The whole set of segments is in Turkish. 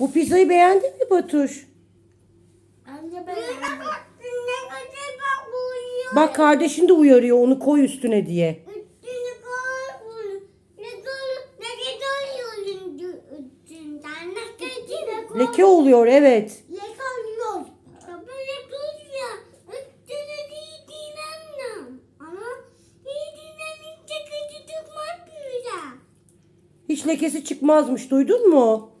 Bu pizzayı beğendin mi Batuş? Anne ben bak kardeşin de uyarıyor onu koy üstüne diye. Leke oluyor evet. Güzel. Hiç lekesi çıkmazmış duydun mu?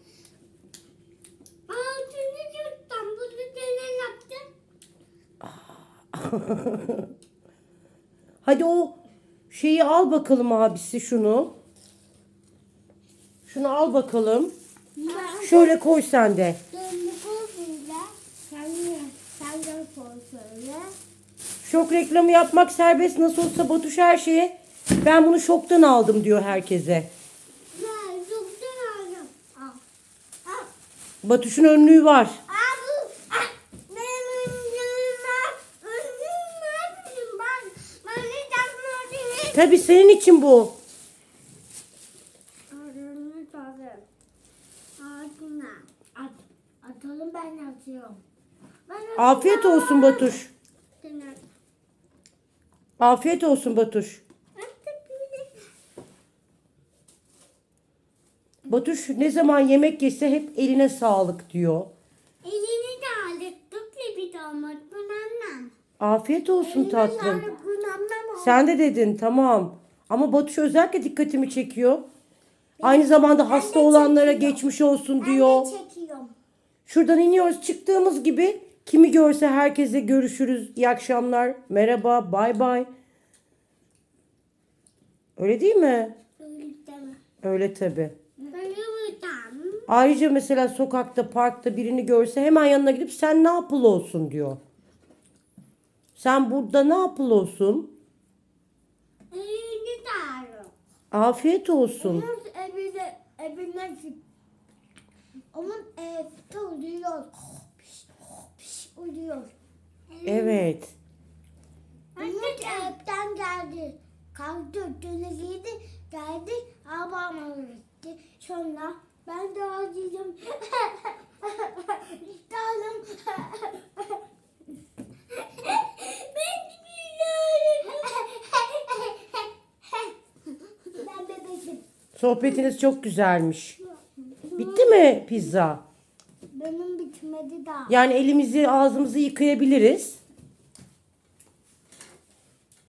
Hadi o şeyi al bakalım abisi şunu. Şunu al bakalım. Şöyle koy sen de. Şok reklamı yapmak serbest nasıl olsa Batuş her şeye. Ben bunu şoktan aldım diyor herkese. Ben çoktan aldım. Al. Al. Batuş'un önlüğü var. Aa bu. Ah. Benim önlüğüm var. Önlüğüm var benim. Ben, ben ne takmadım. Tabii senin için bu. Atalım ben atıyorum. Ben Afiyet olsun Batuş. Afiyet olsun Batuş. Batuş ne zaman yemek yese hep eline sağlık diyor. Elini de aldık. Tıklı bir damat. Bu annem. Afiyet olsun tatlım. Annem. Sen de dedin tamam. Ama Batuş özellikle dikkatimi çekiyor. Aynı zamanda hasta olanlara geçmiş olsun diyor. Ben de çekiyorum. Şuradan iniyoruz çıktığımız gibi kimi görse herkese görüşürüz. İyi akşamlar. Merhaba. Bay bay. Öyle değil mi? Öyle deme. Öyle yumurtam. Ayrıca mesela sokakta, parkta birini görse hemen yanına gidip sen ne yapıl olsun diyor. Sen burada ne yapıl olsun? Elini alırım. Afiyet olsun. Onun evine, evine onun evde piş oluyor. Evet. Umut evden geldi. Kalktı, üstüne giydi, geldi, babama gitti. Sonra ben de ağlayacağım. İstedim. ben biliyorum. ben bebekim. Sohbetiniz çok güzelmiş. Bitti mi pizza? Benim bitmedi daha. Yani elimizi ağzımızı yıkayabiliriz.